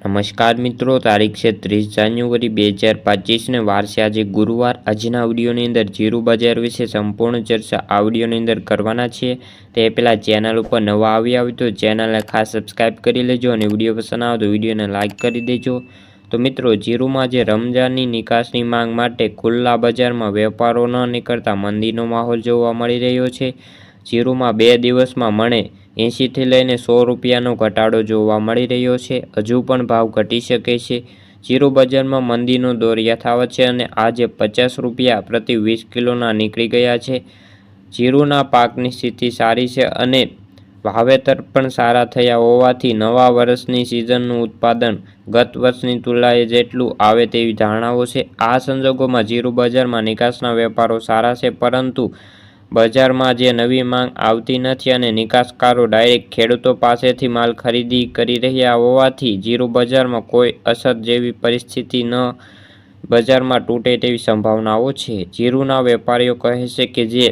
નમસ્કાર મિત્રો, તારીખ છે ત્રીસ જાન્યુઆરી બે હજાર પચીસને વાર છે આજે ગુરુવાર. આજના વિડીયોની અંદર જીરું બજાર વિશે સંપૂર્ણ ચર્ચા આ અંદર કરવાના છીએ. તે પહેલાં ચેનલ ઉપર નવા આવ્યા હોય તો ચેનલને ખાસ સબસ્ક્રાઈબ કરી લેજો અને વીડિયો પસંદ આવે તો વિડીયોને લાઇક કરી દેજો. તો મિત્રો, જીરુમાં જે રમજાનની નિકાસની માંગ માટે ખુલ્લા બજારમાં વેપારો ન નીકળતા મંદીનો માહોલ જોવા મળી રહ્યો છે. જીરુમાં બે દિવસમાં મણે એંશીથી લઈને સો રૂપિયાનો ઘટાડો જોવા મળી રહ્યો છે. હજુ પણ ભાવ ઘટી શકે છે. જીરું બજારમાં મંદીનો દોર યથાવત છે અને આજે પચાસ રૂપિયા પ્રતિ વીસ કિલોના નીકળી ગયા છે. જીરુના પાકની સ્થિતિ સારી છે અને વાવેતર પણ સારા થયા હોવાથી નવા વર્ષની સિઝનનું ઉત્પાદન ગત વર્ષની તુલનાએ જેટલું આવે તેવી ધારણાઓ છે. આ સંજોગોમાં જીરું બજારમાં નિકાસના વેપારો સારા છે, પરંતુ બજારમાં જે નવી માંગ આવતી નથી અને નિકાસકારો ડાયરેક્ટ ખેડૂતો પાસેથી માલ ખરીદી કરી રહ્યા હોવાથી જીરું બજારમાં કોઈ અસર જેવી પરિસ્થિતિ ન બજારમાં તૂટે તેવી સંભાવનાઓ છે. જીરુના વેપારીઓ કહે છે કે જે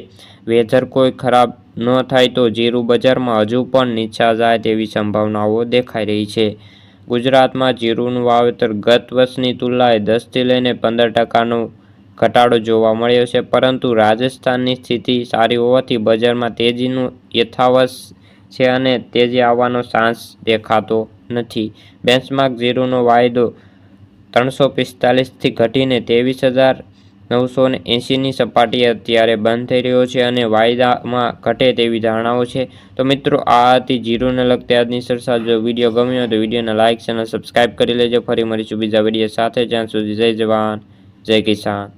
વેધર કોઈ ખરાબ ન થાય તો જીરું બજારમાં હજુ પણ નીચા જાય તેવી સંભાવનાઓ દેખાઈ રહી છે. ગુજરાતમાં જીરુનું વાવેતર ગત વર્ષની તુલનાએ દસથી લઈને પંદર ટકાનો ઘટાડો જોવા મળ્યો છે, પરંતુ રાજસ્થાનની સ્થિતિ સારી હોવાથી બજારમાં તેજીનું યથાવત છે અને તેજી આવવાનો ચાન્સ દેખાતો નથી. બેન્ચમાર્ક ઝીરોનો વાયદો ત્રણસો પિસ્તાલીસથી ઘટીને ત્રેવીસ હજાર નવસો ને એંશીની સપાટીએ અત્યારે બંધ થઈ રહ્યો છે અને વાયદામાં ઘટે તેવી ધારણાઓ છે. તો મિત્રો, આ હતી જીરોને લગતી આજની સરસા જો વીડિયો ગમ્યો તો વિડીયોને લાઇક ચેનલ સબસ્ક્રાઈબ કરી લેજો. ફરી મળીશું બીજા વીડિયો સાથે. જ્યાં સુધી જય જવાન, જય કિસાન.